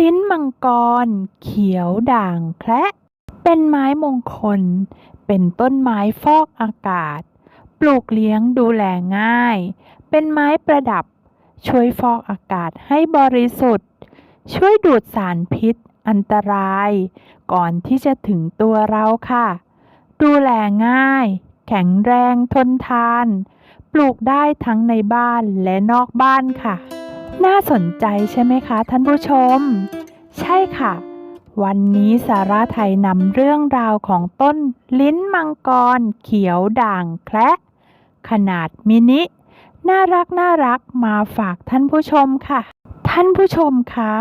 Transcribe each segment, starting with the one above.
ลิ้นมังกร เขียวด่างแคระเป็นไม้มงคล เป็นต้นไม้ฟอกอากาศ ปลูกเลี้ยงดูแลง่าย เป็นไม้ประดับ ช่วยฟอกอากาศให้บริสุทธิ์ ช่วยดูดสารพิษอันตราย ก่อนที่จะถึงตัวเราค่ะ ดูแลง่าย แข็งแรงทนทาน ปลูกได้ทั้งในบ้านและนอกบ้านค่ะ น่าสนใจใช่ไหมคะท่านผู้ชม ใช่ค่ะ วันนี้สาราไทยนำเรื่องราวของต้นลิ้นมังกร เขียวด่างแคระขนาดมินิ น่ารักน่ารักมาฝากท่านผู้ชมค่ะ ท่านผู้ชมคะ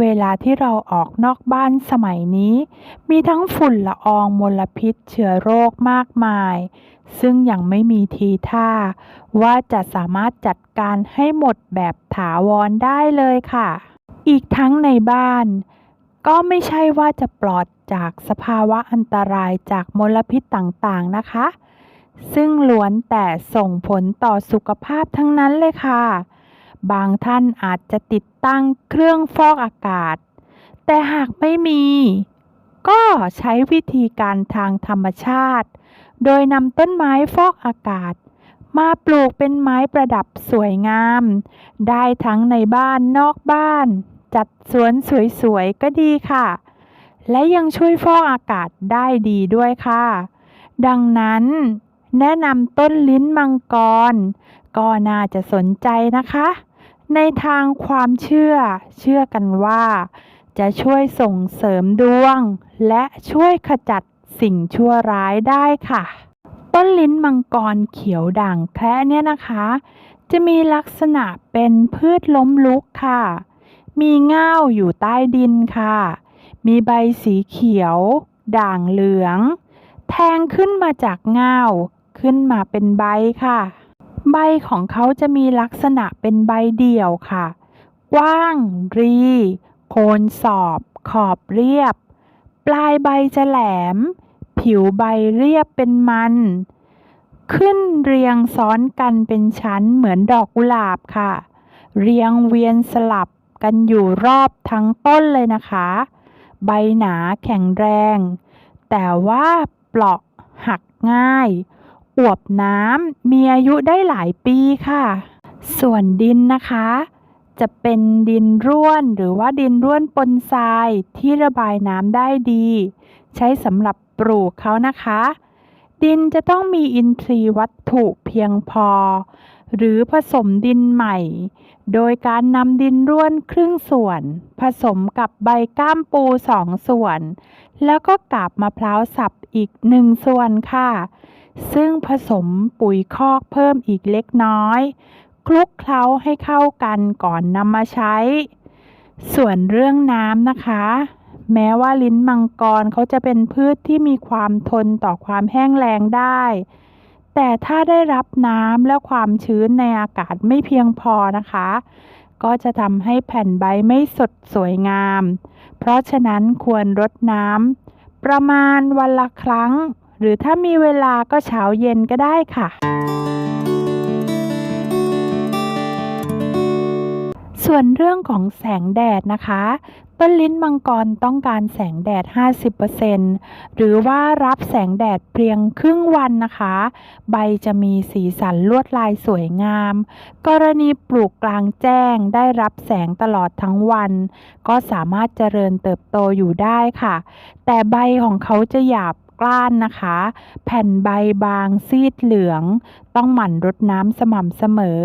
เวลาที่เราออกนอกบ้านสมัยนี้ มีทั้งฝุ่นละอองมลพิษเชื้อโรคมากมาย ซึ่งยังไม่มีทีท่า ว่าจะสามารถจัดการให้หมดแบบถาวรได้เลยค่ะ อีกทั้งในบ้าน ก็ไม่ใช่ว่าจะปลอดจากสภาวะอันตรายจากมลพิษต่างๆนะคะ ซึ่งล้วนแต่ส่งผลต่อสุขภาพทั้งนั้นเลยค่ะ บางท่านอาจจะติดตั้งเครื่องฟอกอากาศ แต่หากไม่มี ก็ใช้วิธีการทางธรรมชาติ โดยนำต้นไม้ฟอกอากาศ มาปลูกเป็นไม้ประดับสวยงาม ได้ทั้งในบ้านนอกบ้าน จัดสวนสวยๆก็ดีค่ะ และยังช่วยฟอกอากาศได้ดีด้วยค่ะ ดังนั้นแนะนำต้นลิ้นมังกร ก็น่าจะสนใจนะคะ ในทางความเชื่อ เชื่อกันว่า จะช่วยส่งเสริมดวง และช่วยขจัดสิ่งชั่วร้ายได้ค่ะ ต้นลิ้นมังกรเขียวด่างแคระเนี่ยนะคะ จะมีลักษณะเป็นพืชล้มลุกค่ะ มีง่าวอยู่ใต้ดินค่ะ มีใบสีเขียว ด่างเหลือง แทงขึ้นมาจากง่าว ขึ้นมาเป็นใบค่ะ ใบของเขาจะมีลักษณะเป็นใบเดี่ยวค่ะ กว้าง รี โคนสอบ ขอบเรียบ ปลายใบจะแหลม ผิวใบเรียบเป็นมัน ขึ้นเรียงซ้อนกันเป็นชั้นเหมือนดอกกุหลาบค่ะ เรียงเวียนสลับกันอยู่รอบทั้งต้นเลยนะคะ ใบหนาแข็งแรง แต่ว่าเปราะหักง่าย อวบน้ำมีอายุได้หลายปีค่ะ ส่วนดินนะคะ จะเป็นดินร่วนหรือว่าดินร่วนปนทรายที่ระบายน้ำได้ดี ใช้สำหรับปลูกเขานะคะ ดินจะต้องมีอินทรีย์วัตถุเพียงพอ หรือผสมดินใหม่ โดยการนำดินร่วนครึ่งส่วน ผสมกับใบก้ามปูสองส่วน แล้วก็กาบมะพร้าวสับอีกหนึ่งส่วนค่ะ ซึ่งผสมปุ๋ยคอกเพิ่มอีกเล็กน้อย คลุกเคล้าให้เข้ากันก่อนนำมาใช้ ส่วนเรื่องน้ำนะคะ แม้ว่าลิ้นมังกรเขาจะเป็นพืชที่มีความทนต่อความแห้งแล้งได้ แต่ถ้าได้รับน้ำและความชื้นในอากาศไม่เพียงพอนะคะ ก็จะทำให้แผ่นใบไม่สดสวยงาม เพราะฉะนั้นควรรดน้ำประมาณวันละครั้ง หรือถ้ามีเวลาก็เช้าเย็นก็ได้ค่ะ ส่วนเรื่องของแสงแดดนะคะ ต้นลิ้นมังกรต้องการแสงแดด 50%หรือว่ารับแสงแดดเพียงครึ่งวันนะคะ ใบจะมีสีสันลวดลายสวยงาม กรณีปลูกกลางแจ้งได้รับแสงตลอดทั้งวัน ก็สามารถเจริญเติบโตอยู่ได้ค่ะ แต่ใบของเขาจะหยาบ กล้านนะคะ แผ่นใบบางซีดเหลือง ต้องหมั่นรดน้ำสม่ำเสมอ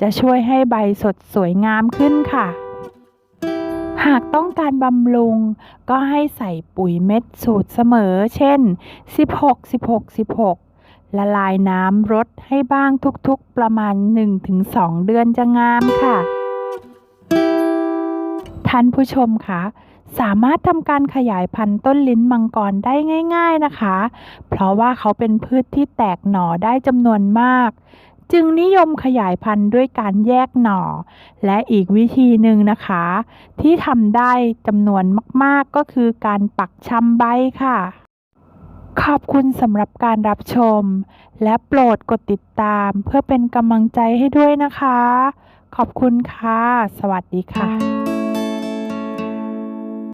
จะช่วยให้ใบสดสวยงามขึ้นค่ะ หากต้องการบำรุง ก็ให้ใส่ปุ๋ยเม็ดสูตรเสมอ เช่น 16 16 16ละลายน้ำรดให้บ้างทุกๆประมาณ 1-2 เดือนจะงามค่ะ ท่านผู้ชมคะ สามารถทำการขยายพันธุ์ต้นลิ้นมังกรได้ง่าย ๆนะคะ เพราะว่าเขาเป็นพืชที่แตกหน่อได้จำนวนมาก จึงนิยมขยายพันธุ์ด้วยการแยกหน่อ และอีกวิธีหนึ่งนะคะ ที่ทำได้จำนวนมากๆก็คือการปักชำใบค่ะ ขอบคุณสำหรับการรับชม และโปรดกดติดตามเพื่อเป็นกำลังใจให้ด้วยนะคะ ขอบคุณค่ะ สวัสดีค่ะ